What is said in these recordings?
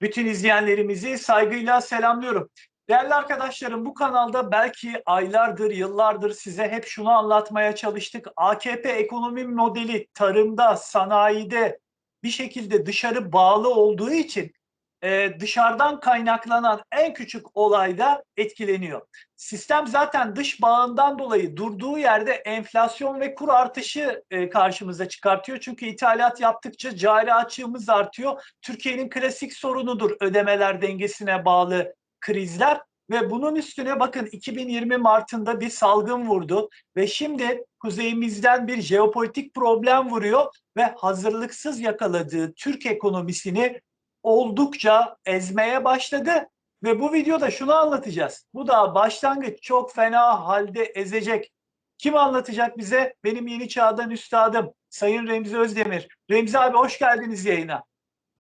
Bütün izleyenlerimizi saygıyla selamlıyorum. Değerli arkadaşlarım bu kanalda belki aylardır, yıllardır size hep şunu anlatmaya çalıştık. AKP ekonomi modeli tarımda, sanayide bir şekilde dışarı bağlı olduğu için e, dışarıdan kaynaklanan en küçük olayda etkileniyor. Sistem zaten dış bağından dolayı durduğu yerde enflasyon ve kur artışı e, karşımıza çıkartıyor. Çünkü ithalat yaptıkça cari açığımız artıyor. Türkiye'nin klasik sorunudur ödemeler dengesine bağlı krizler ve bunun üstüne bakın 2020 Mart'ında bir salgın vurdu ve şimdi kuzeyimizden bir jeopolitik problem vuruyor ve hazırlıksız yakaladığı Türk ekonomisini oldukça ezmeye başladı ve bu videoda şunu anlatacağız. Bu da başlangıç çok fena halde ezecek. Kim anlatacak bize? Benim yeni çağdan üstadım Sayın Remzi Özdemir. Remzi abi hoş geldiniz yayına.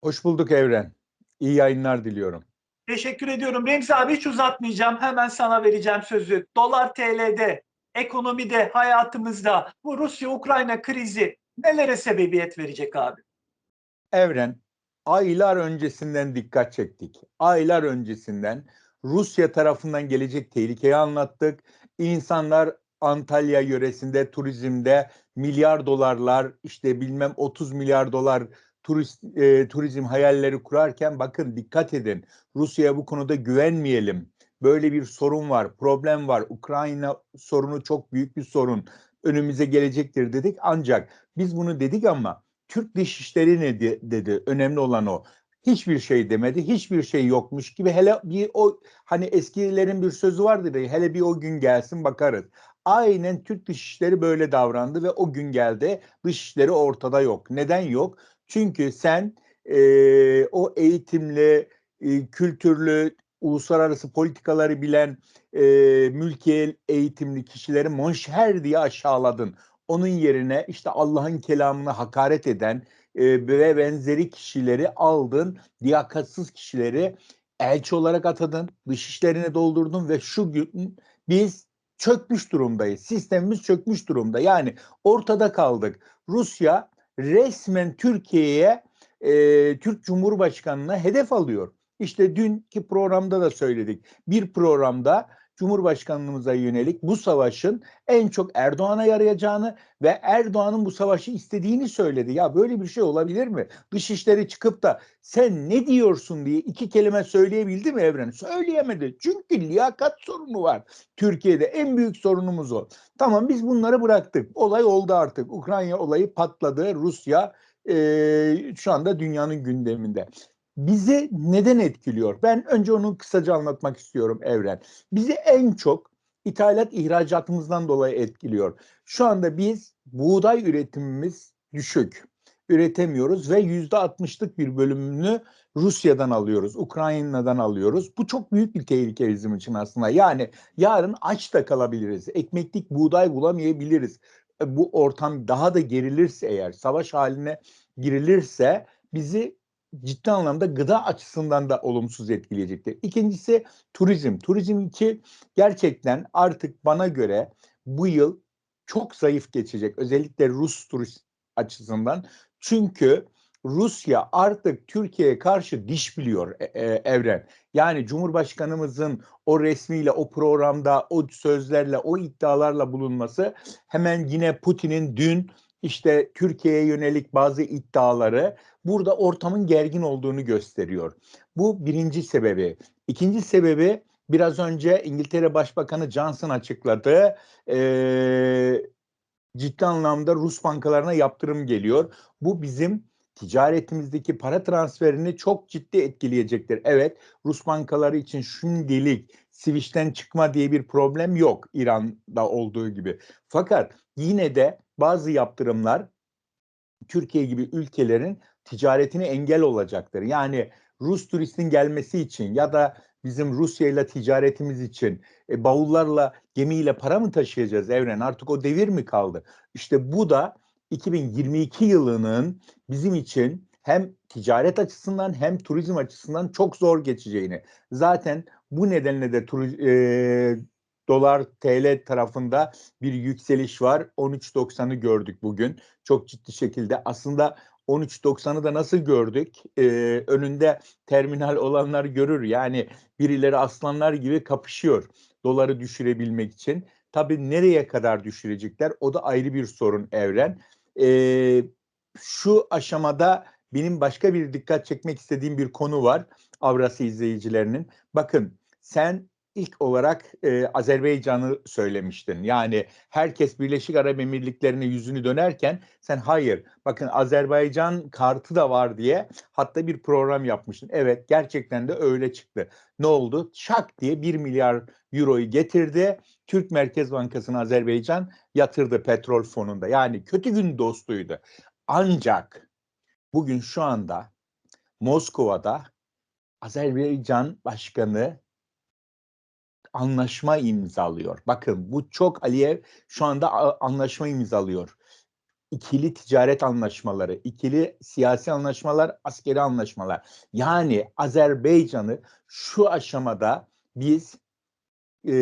Hoş bulduk Evren. İyi yayınlar diliyorum. Teşekkür ediyorum. Remzi abi hiç uzatmayacağım. Hemen sana vereceğim sözü. Dolar TL'de, ekonomide, hayatımızda bu Rusya-Ukrayna krizi nelere sebebiyet verecek abi? Evren, aylar öncesinden dikkat çektik. Aylar öncesinden Rusya tarafından gelecek tehlikeyi anlattık. İnsanlar Antalya yöresinde turizmde milyar dolarlar işte bilmem 30 milyar dolar turist e, turizm hayalleri kurarken bakın dikkat edin. Rusya'ya bu konuda güvenmeyelim. Böyle bir sorun var, problem var. Ukrayna sorunu çok büyük bir sorun. Önümüze gelecektir dedik. Ancak biz bunu dedik ama Türk Dışişleri ne de, dedi? Önemli olan o. Hiçbir şey demedi. Hiçbir şey yokmuş gibi. Hele bir o hani eskilerin bir sözü vardır ya. Hele bir o gün gelsin bakarız. Aynen Türk Dışişleri böyle davrandı ve o gün geldi. Dışişleri ortada yok. Neden yok? Çünkü sen e, o eğitimli, e, kültürlü, uluslararası politikaları bilen e, mülkiyel eğitimli kişileri monşer diye aşağıladın. Onun yerine işte Allah'ın kelamını hakaret eden e, ve benzeri kişileri aldın, liyakatsız kişileri elçi olarak atadın, dışişlerini doldurdun ve şu gün biz çökmüş durumdayız. Sistemimiz çökmüş durumda. Yani ortada kaldık. Rusya resmen Türkiye'ye e, Türk Cumhurbaşkanı'na hedef alıyor. İşte dünkü programda da söyledik. Bir programda Cumhurbaşkanlığımıza yönelik bu savaşın en çok Erdoğan'a yarayacağını ve Erdoğan'ın bu savaşı istediğini söyledi. Ya böyle bir şey olabilir mi? Dışişleri çıkıp da sen ne diyorsun diye iki kelime söyleyebildi mi Evren? Söyleyemedi. Çünkü liyakat sorunu var. Türkiye'de en büyük sorunumuz o. Tamam biz bunları bıraktık. Olay oldu artık. Ukrayna olayı patladı. Rusya e, şu anda dünyanın gündeminde bizi neden etkiliyor? Ben önce onu kısaca anlatmak istiyorum Evren. Bizi en çok ithalat ihracatımızdan dolayı etkiliyor. Şu anda biz buğday üretimimiz düşük. Üretemiyoruz ve yüzde altmışlık bir bölümünü Rusya'dan alıyoruz, Ukrayna'dan alıyoruz. Bu çok büyük bir tehlike bizim için aslında. Yani yarın aç da kalabiliriz. Ekmeklik buğday bulamayabiliriz. E, bu ortam daha da gerilirse eğer, savaş haline girilirse bizi ciddi anlamda gıda açısından da olumsuz etkileyecektir. İkincisi turizm. Turizm iki gerçekten artık bana göre bu yıl çok zayıf geçecek. Özellikle Rus turist açısından. Çünkü Rusya artık Türkiye'ye karşı diş biliyor e, e, Evren. Yani Cumhurbaşkanımızın o resmiyle, o programda, o sözlerle, o iddialarla bulunması hemen yine Putin'in dün işte Türkiye'ye yönelik bazı iddiaları burada ortamın gergin olduğunu gösteriyor. Bu birinci sebebi. İkinci sebebi biraz önce İngiltere Başbakanı Johnson açıkladı. Ee, ciddi anlamda Rus bankalarına yaptırım geliyor. Bu bizim ticaretimizdeki para transferini çok ciddi etkileyecektir. Evet Rus bankaları için şimdilik Switch'ten çıkma diye bir problem yok İran'da olduğu gibi. Fakat yine de bazı yaptırımlar Türkiye gibi ülkelerin ticaretine engel olacaktır. Yani Rus turistin gelmesi için ya da bizim Rusya ile ticaretimiz için e, bavullarla gemiyle para mı taşıyacağız Evren? Artık o devir mi kaldı? İşte bu da 2022 yılının bizim için hem ticaret açısından hem turizm açısından çok zor geçeceğini. Zaten bu nedenle de turi, e, dolar TL tarafında bir yükseliş var. 13.90'ı gördük bugün. Çok ciddi şekilde aslında 13.90'ı da nasıl gördük? Ee, önünde terminal olanlar görür. Yani birileri aslanlar gibi kapışıyor doları düşürebilmek için. Tabii nereye kadar düşürecekler? O da ayrı bir sorun Evren. Ee, şu aşamada benim başka bir dikkat çekmek istediğim bir konu var Avrasya izleyicilerinin. Bakın sen ilk olarak e, Azerbaycan'ı söylemiştin. Yani herkes Birleşik Arap Emirlikleri'ne yüzünü dönerken sen hayır bakın Azerbaycan kartı da var diye hatta bir program yapmıştın. Evet gerçekten de öyle çıktı. Ne oldu? Şak diye 1 milyar euroyu getirdi. Türk Merkez Bankası'na Azerbaycan yatırdı petrol fonunda. Yani kötü gün dostuydu. Ancak bugün şu anda Moskova'da Azerbaycan Başkanı anlaşma imzalıyor. Bakın bu çok Aliyev şu anda anlaşma imzalıyor. İkili ticaret anlaşmaları, ikili siyasi anlaşmalar, askeri anlaşmalar. Yani Azerbaycan'ı şu aşamada biz e,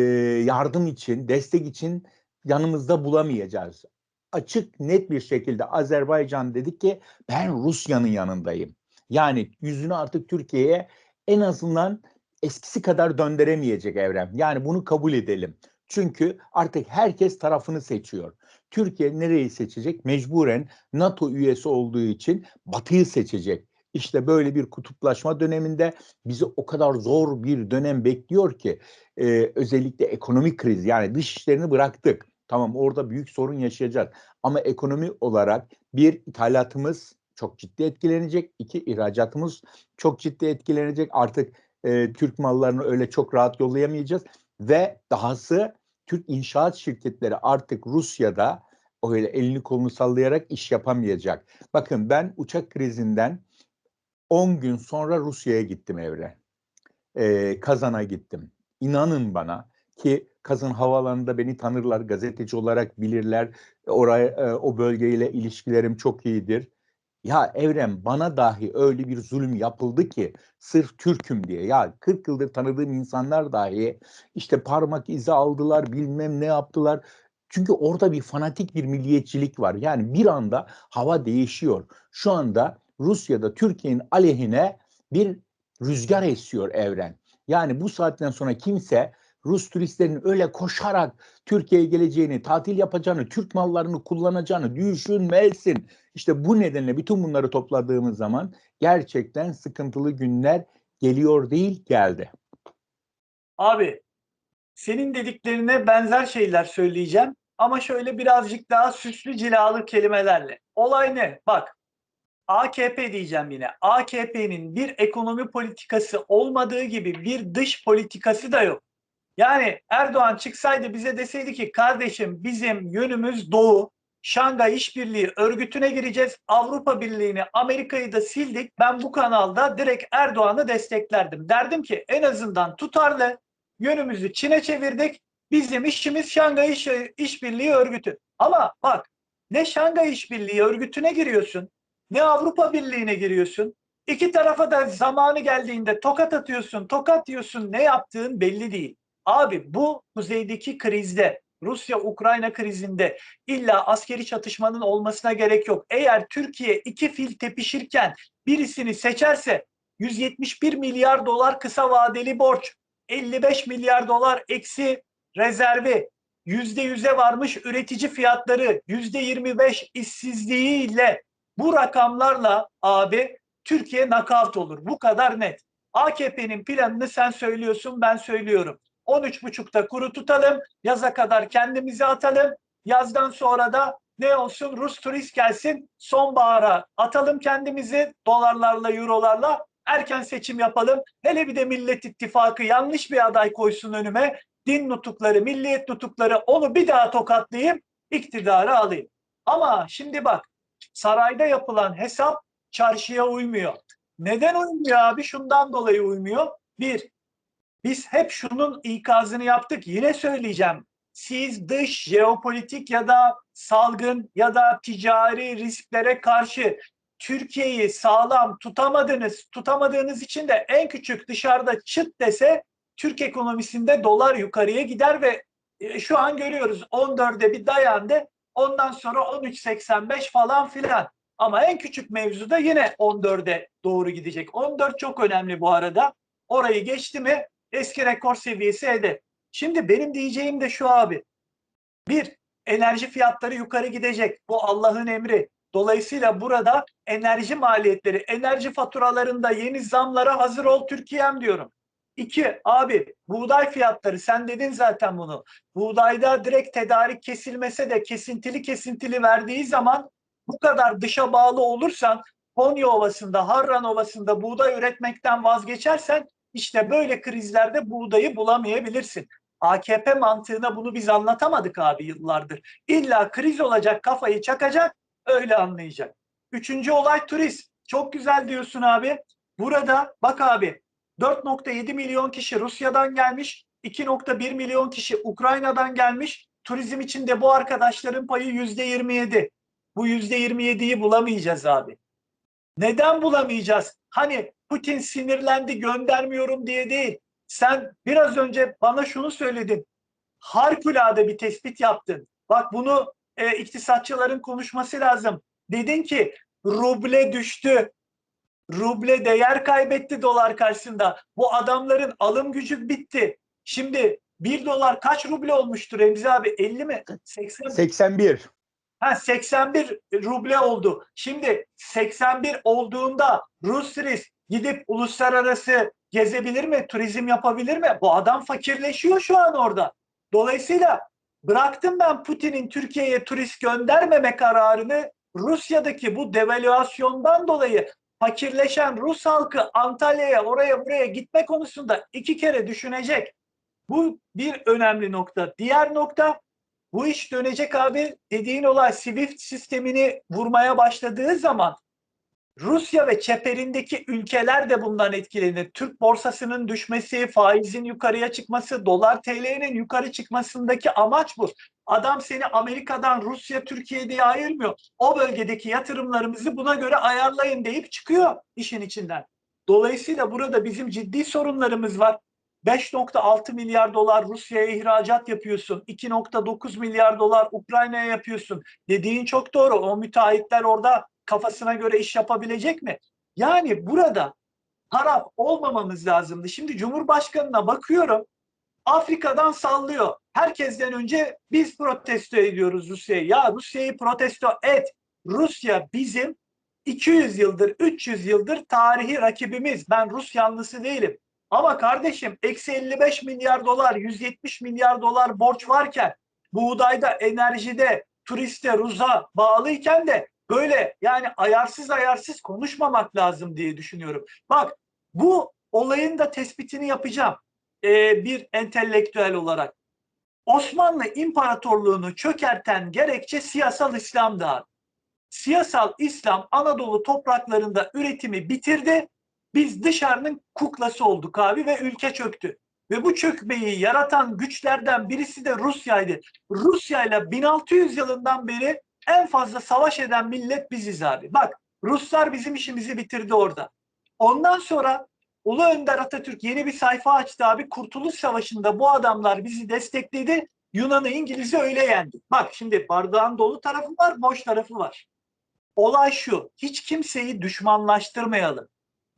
yardım için, destek için yanımızda bulamayacağız. Açık net bir şekilde Azerbaycan dedi ki ben Rusya'nın yanındayım. Yani yüzünü artık Türkiye'ye en azından eskisi kadar döndüremeyecek Evrem. Yani bunu kabul edelim. Çünkü artık herkes tarafını seçiyor. Türkiye nereyi seçecek? Mecburen NATO üyesi olduğu için Batı'yı seçecek. İşte böyle bir kutuplaşma döneminde bizi o kadar zor bir dönem bekliyor ki e, özellikle ekonomik kriz yani dış işlerini bıraktık. Tamam orada büyük sorun yaşayacağız ama ekonomi olarak bir ithalatımız çok ciddi etkilenecek. iki ihracatımız çok ciddi etkilenecek. Artık e, Türk mallarını öyle çok rahat yollayamayacağız ve dahası Türk inşaat şirketleri artık Rusya'da öyle elini kolunu sallayarak iş yapamayacak. Bakın ben uçak krizinden 10 gün sonra Rusya'ya gittim evre. Ee, Kazan'a gittim. İnanın bana ki Kazan havalarında beni tanırlar, gazeteci olarak bilirler. Oraya e, o bölgeyle ilişkilerim çok iyidir. Ya Evrem bana dahi öyle bir zulüm yapıldı ki sırf Türk'üm diye. Ya 40 yıldır tanıdığım insanlar dahi işte parmak izi aldılar bilmem ne yaptılar. Çünkü orada bir fanatik bir milliyetçilik var. Yani bir anda hava değişiyor. Şu anda Rusya'da Türkiye'nin aleyhine bir rüzgar esiyor evren. Yani bu saatten sonra kimse Rus turistlerin öyle koşarak Türkiye'ye geleceğini, tatil yapacağını, Türk mallarını kullanacağını düşünmesin. İşte bu nedenle bütün bunları topladığımız zaman gerçekten sıkıntılı günler geliyor değil geldi. Abi senin dediklerine benzer şeyler söyleyeceğim ama şöyle birazcık daha süslü cilalı kelimelerle. Olay ne? Bak AKP diyeceğim yine. AKP'nin bir ekonomi politikası olmadığı gibi bir dış politikası da yok. Yani Erdoğan çıksaydı bize deseydi ki kardeşim bizim yönümüz doğu, Şangay İşbirliği örgütüne gireceğiz. Avrupa Birliği'ni, Amerika'yı da sildik. Ben bu kanalda direkt Erdoğan'ı desteklerdim. Derdim ki en azından tutarlı yönümüzü Çin'e çevirdik. Bizim işimiz Şangay İş, İşbirliği örgütü. Ama bak ne Şangay İşbirliği örgütüne giriyorsun ne Avrupa Birliği'ne giriyorsun. İki tarafa da zamanı geldiğinde tokat atıyorsun, tokat yiyorsun. Ne yaptığın belli değil. Abi bu kuzeydeki krizde Rusya-Ukrayna krizinde illa askeri çatışmanın olmasına gerek yok. Eğer Türkiye iki fil tepişirken birisini seçerse 171 milyar dolar kısa vadeli borç, 55 milyar dolar eksi rezervi, %100'e varmış üretici fiyatları, %25 işsizliğiyle bu rakamlarla abi Türkiye nakavt olur. Bu kadar net. AKP'nin planını sen söylüyorsun, ben söylüyorum. 13.5'ta kuru tutalım. Yaza kadar kendimizi atalım. Yazdan sonra da ne olsun Rus turist gelsin. Sonbahara atalım kendimizi dolarlarla, eurolarla. Erken seçim yapalım. Hele bir de Millet İttifakı yanlış bir aday koysun önüme. Din nutukları, milliyet nutukları onu bir daha tokatlayayım, iktidarı alayım. Ama şimdi bak sarayda yapılan hesap çarşıya uymuyor. Neden uymuyor abi? Şundan dolayı uymuyor. Bir, biz hep şunun ikazını yaptık. Yine söyleyeceğim. Siz dış jeopolitik ya da salgın ya da ticari risklere karşı Türkiye'yi sağlam tutamadınız. Tutamadığınız için de en küçük dışarıda çıt dese Türk ekonomisinde dolar yukarıya gider ve e, şu an görüyoruz 14'e bir dayandı. Ondan sonra 13.85 falan filan. Ama en küçük mevzu da yine 14'e doğru gidecek. 14 çok önemli bu arada. Orayı geçti mi eski rekor seviyesi hedef. Şimdi benim diyeceğim de şu abi. Bir, enerji fiyatları yukarı gidecek. Bu Allah'ın emri. Dolayısıyla burada enerji maliyetleri, enerji faturalarında yeni zamlara hazır ol Türkiye'm diyorum. İki, abi buğday fiyatları sen dedin zaten bunu. Buğdayda direkt tedarik kesilmese de kesintili kesintili verdiği zaman bu kadar dışa bağlı olursan Konya Ovası'nda, Harran Ovası'nda buğday üretmekten vazgeçersen işte böyle krizlerde buğdayı bulamayabilirsin. AKP mantığına bunu biz anlatamadık abi yıllardır. İlla kriz olacak kafayı çakacak öyle anlayacak. Üçüncü olay turist. Çok güzel diyorsun abi. Burada bak abi 4.7 milyon kişi Rusya'dan gelmiş, 2.1 milyon kişi Ukrayna'dan gelmiş. Turizm içinde bu arkadaşların payı %27. Bu %27'yi bulamayacağız abi. Neden bulamayacağız? Hani Putin sinirlendi göndermiyorum diye değil. Sen biraz önce bana şunu söyledin. Harikulade bir tespit yaptın. Bak bunu e, iktisatçıların konuşması lazım. Dedin ki ruble düştü. Ruble değer kaybetti dolar karşısında. Bu adamların alım gücü bitti. Şimdi 1 dolar kaç ruble olmuştur Remzi abi? 50 mi? 80 mi? 81. Ha 81 ruble oldu. Şimdi 81 olduğunda Rus turist gidip uluslararası gezebilir mi? Turizm yapabilir mi? Bu adam fakirleşiyor şu an orada. Dolayısıyla bıraktım ben Putin'in Türkiye'ye turist göndermeme kararını Rusya'daki bu devalüasyondan dolayı fakirleşen Rus halkı Antalya'ya oraya buraya gitme konusunda iki kere düşünecek. Bu bir önemli nokta. Diğer nokta bu iş dönecek abi dediğin olay SWIFT sistemini vurmaya başladığı zaman Rusya ve çeperindeki ülkeler de bundan etkilenir. Türk borsasının düşmesi, faizin yukarıya çıkması, dolar TL'nin yukarı çıkmasındaki amaç bu. Adam seni Amerika'dan Rusya, Türkiye diye ayırmıyor. O bölgedeki yatırımlarımızı buna göre ayarlayın deyip çıkıyor işin içinden. Dolayısıyla burada bizim ciddi sorunlarımız var. 5.6 milyar dolar Rusya'ya ihracat yapıyorsun. 2.9 milyar dolar Ukrayna'ya yapıyorsun. Dediğin çok doğru. O müteahhitler orada kafasına göre iş yapabilecek mi? Yani burada taraf olmamamız lazımdı. Şimdi Cumhurbaşkanı'na bakıyorum. Afrika'dan sallıyor. Herkesten önce biz protesto ediyoruz Rusya'yı. Ya Rusya'yı protesto et. Rusya bizim 200 yıldır, 300 yıldır tarihi rakibimiz. Ben Rus yanlısı değilim. Ama kardeşim eksi 55 milyar dolar, 170 milyar dolar borç varken buğdayda, enerjide, turiste, ruza bağlıyken de böyle yani ayarsız ayarsız konuşmamak lazım diye düşünüyorum. Bak bu olayın da tespitini yapacağım ee, bir entelektüel olarak. Osmanlı İmparatorluğunu çökerten gerekçe siyasal İslam'dı. Siyasal İslam Anadolu topraklarında üretimi bitirdi. Biz dışarının kuklası olduk abi ve ülke çöktü. Ve bu çökmeyi yaratan güçlerden birisi de Rusya'ydı. Rusya ile 1600 yılından beri en fazla savaş eden millet biziz abi. Bak Ruslar bizim işimizi bitirdi orada. Ondan sonra Ulu Önder Atatürk yeni bir sayfa açtı abi. Kurtuluş Savaşı'nda bu adamlar bizi destekledi. Yunan'ı İngiliz'i öyle yendi. Bak şimdi bardağın dolu tarafı var, boş tarafı var. Olay şu. Hiç kimseyi düşmanlaştırmayalım.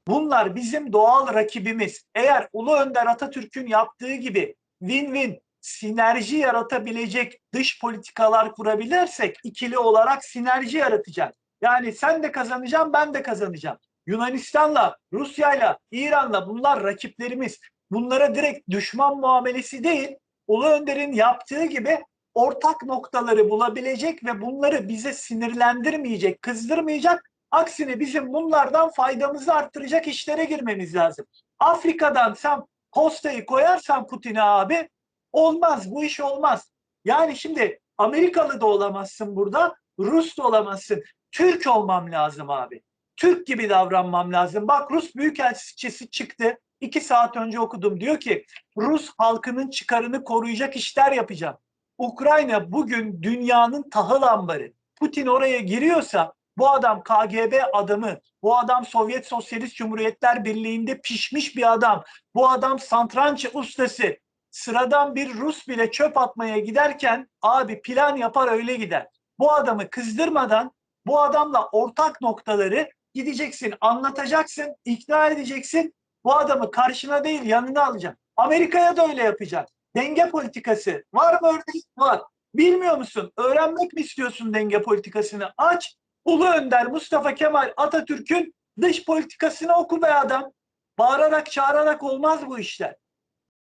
Bunlar bizim doğal rakibimiz. Eğer Ulu Önder Atatürk'ün yaptığı gibi win-win sinerji yaratabilecek dış politikalar kurabilirsek ikili olarak sinerji yaratacak. Yani sen de kazanacaksın, ben de kazanacağım. Yunanistan'la, Rusya'yla, İran'la bunlar rakiplerimiz. Bunlara direkt düşman muamelesi değil, Ulu Önder'in yaptığı gibi ortak noktaları bulabilecek ve bunları bize sinirlendirmeyecek, kızdırmayacak. Aksine bizim bunlardan faydamızı arttıracak işlere girmemiz lazım. Afrika'dan sen postayı koyarsan Putin'e abi olmaz, bu iş olmaz. Yani şimdi Amerikalı da olamazsın burada, Rus da olamazsın. Türk olmam lazım abi. Türk gibi davranmam lazım. Bak Rus Büyükelçisi çıktı. iki saat önce okudum. Diyor ki Rus halkının çıkarını koruyacak işler yapacağım. Ukrayna bugün dünyanın tahıl ambarı. Putin oraya giriyorsa bu adam KGB adamı, bu adam Sovyet Sosyalist Cumhuriyetler Birliği'nde pişmiş bir adam, bu adam santranç ustası. Sıradan bir Rus bile çöp atmaya giderken abi plan yapar öyle gider. Bu adamı kızdırmadan Bu adamla ortak noktaları gideceksin, anlatacaksın, ikna edeceksin. Bu adamı karşına değil yanına alacaksın. Amerika'ya da öyle yapacaksın. Denge politikası. Var mı örnek? Var. Bilmiyor musun? Öğrenmek mi istiyorsun denge politikasını? Aç. Ulu Önder Mustafa Kemal Atatürk'ün dış politikasını oku be adam. Bağırarak çağırarak olmaz bu işler.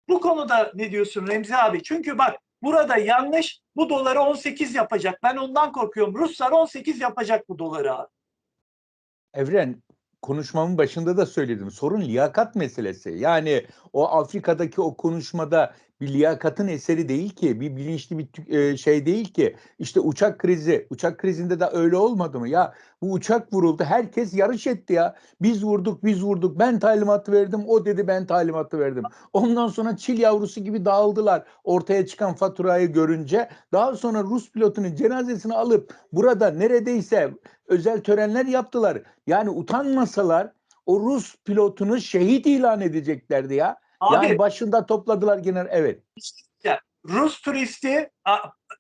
Bu konuda ne diyorsun Remzi abi? Çünkü bak burada yanlış bu doları 18 yapacak. Ben ondan korkuyorum. Ruslar 18 yapacak bu doları abi. Evren konuşmamın başında da söyledim. Sorun liyakat meselesi. Yani o Afrika'daki o konuşmada bir liyakatın eseri değil ki, bir bilinçli bir e, şey değil ki. İşte uçak krizi, uçak krizinde de öyle olmadı mı? Ya bu uçak vuruldu, herkes yarış etti ya. Biz vurduk, biz vurduk. Ben talimatı verdim, o dedi ben talimatı verdim. Ondan sonra çil yavrusu gibi dağıldılar ortaya çıkan faturayı görünce. Daha sonra Rus pilotunun cenazesini alıp burada neredeyse özel törenler yaptılar. Yani utanmasalar o Rus pilotunu şehit ilan edeceklerdi ya. Abi yani başında topladılar genel evet. Rus turisti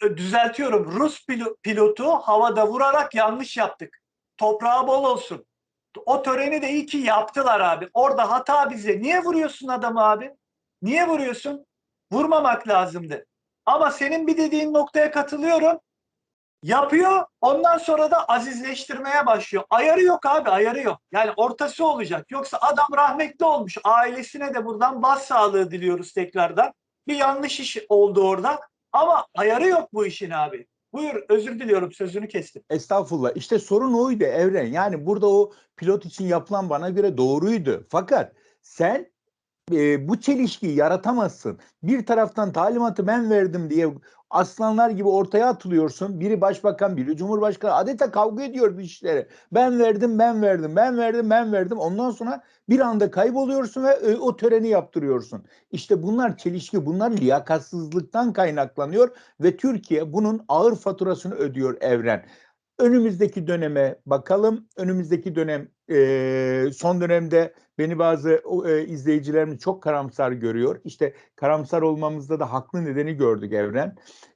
düzeltiyorum. Rus pilo- pilotu havada vurarak yanlış yaptık. Toprağı bol olsun. O töreni de iyi ki yaptılar abi. Orada hata bize. Niye vuruyorsun adamı abi? Niye vuruyorsun? Vurmamak lazımdı. Ama senin bir dediğin noktaya katılıyorum. Yapıyor. Ondan sonra da azizleştirmeye başlıyor. Ayarı yok abi, ayarı yok. Yani ortası olacak. Yoksa adam rahmetli olmuş. Ailesine de buradan başsağlığı diliyoruz tekrardan. Bir yanlış iş oldu orada. Ama ayarı yok bu işin abi. Buyur, özür diliyorum. Sözünü kestim. Estağfurullah. İşte sorun oydu Evren. Yani burada o pilot için yapılan bana göre doğruydu. Fakat sen e, bu çelişkiyi yaratamazsın. Bir taraftan talimatı ben verdim diye aslanlar gibi ortaya atılıyorsun. Biri başbakan, biri cumhurbaşkanı adeta kavga ediyor bu işleri. Ben verdim, ben verdim, ben verdim, ben verdim. Ondan sonra bir anda kayboluyorsun ve e, o töreni yaptırıyorsun. İşte bunlar çelişki, bunlar liyakatsızlıktan kaynaklanıyor ve Türkiye bunun ağır faturasını ödüyor Evren. Önümüzdeki döneme bakalım. Önümüzdeki dönem e, son dönemde beni bazı e, izleyicilerimiz çok karamsar görüyor. İşte karamsar olmamızda da haklı nedeni gördük Evren.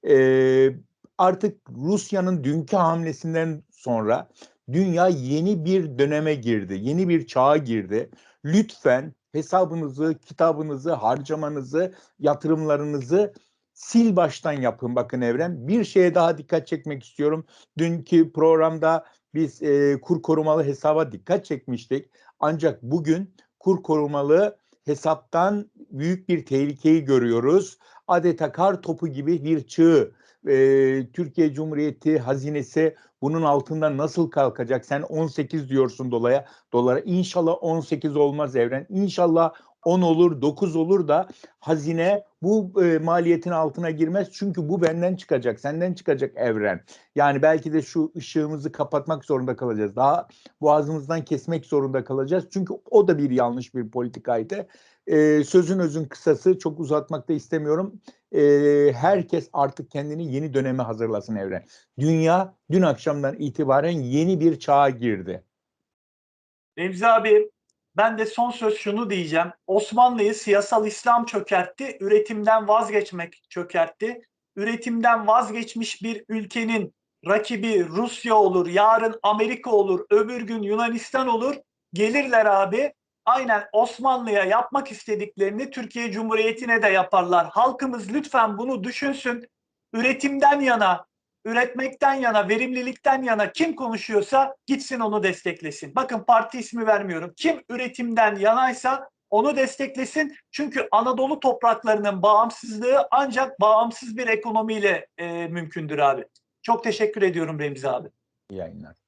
E, artık Rusya'nın dünkü hamlesinden sonra dünya yeni bir döneme girdi. Yeni bir çağa girdi. Lütfen hesabınızı, kitabınızı, harcamanızı, yatırımlarınızı sil baştan yapın bakın Evren. Bir şeye daha dikkat çekmek istiyorum. Dünkü programda biz e, kur korumalı hesaba dikkat çekmiştik. Ancak bugün kur korumalı hesaptan büyük bir tehlikeyi görüyoruz. Adeta kar topu gibi bir çığ. E, Türkiye Cumhuriyeti hazinesi bunun altından nasıl kalkacak? Sen 18 diyorsun dolaya, dolara. İnşallah 18 olmaz Evren. İnşallah 10 olur, 9 olur da hazine bu e, maliyetin altına girmez. Çünkü bu benden çıkacak, senden çıkacak evren. Yani belki de şu ışığımızı kapatmak zorunda kalacağız. Daha boğazımızdan kesmek zorunda kalacağız. Çünkü o da bir yanlış bir politikaydı. E, sözün özün kısası çok uzatmak da istemiyorum. E, herkes artık kendini yeni döneme hazırlasın evren. Dünya dün akşamdan itibaren yeni bir çağa girdi. Remzi abi ben de son söz şunu diyeceğim. Osmanlı'yı siyasal İslam çökertti, üretimden vazgeçmek çökertti. Üretimden vazgeçmiş bir ülkenin rakibi Rusya olur, yarın Amerika olur, öbür gün Yunanistan olur. Gelirler abi aynen Osmanlı'ya yapmak istediklerini Türkiye Cumhuriyeti'ne de yaparlar. Halkımız lütfen bunu düşünsün. Üretimden yana, üretmekten yana, verimlilikten yana kim konuşuyorsa gitsin onu desteklesin. Bakın parti ismi vermiyorum. Kim üretimden yanaysa onu desteklesin. Çünkü Anadolu topraklarının bağımsızlığı ancak bağımsız bir ekonomiyle e, mümkündür abi. Çok teşekkür ediyorum Remzi abi. İyi yayınlar.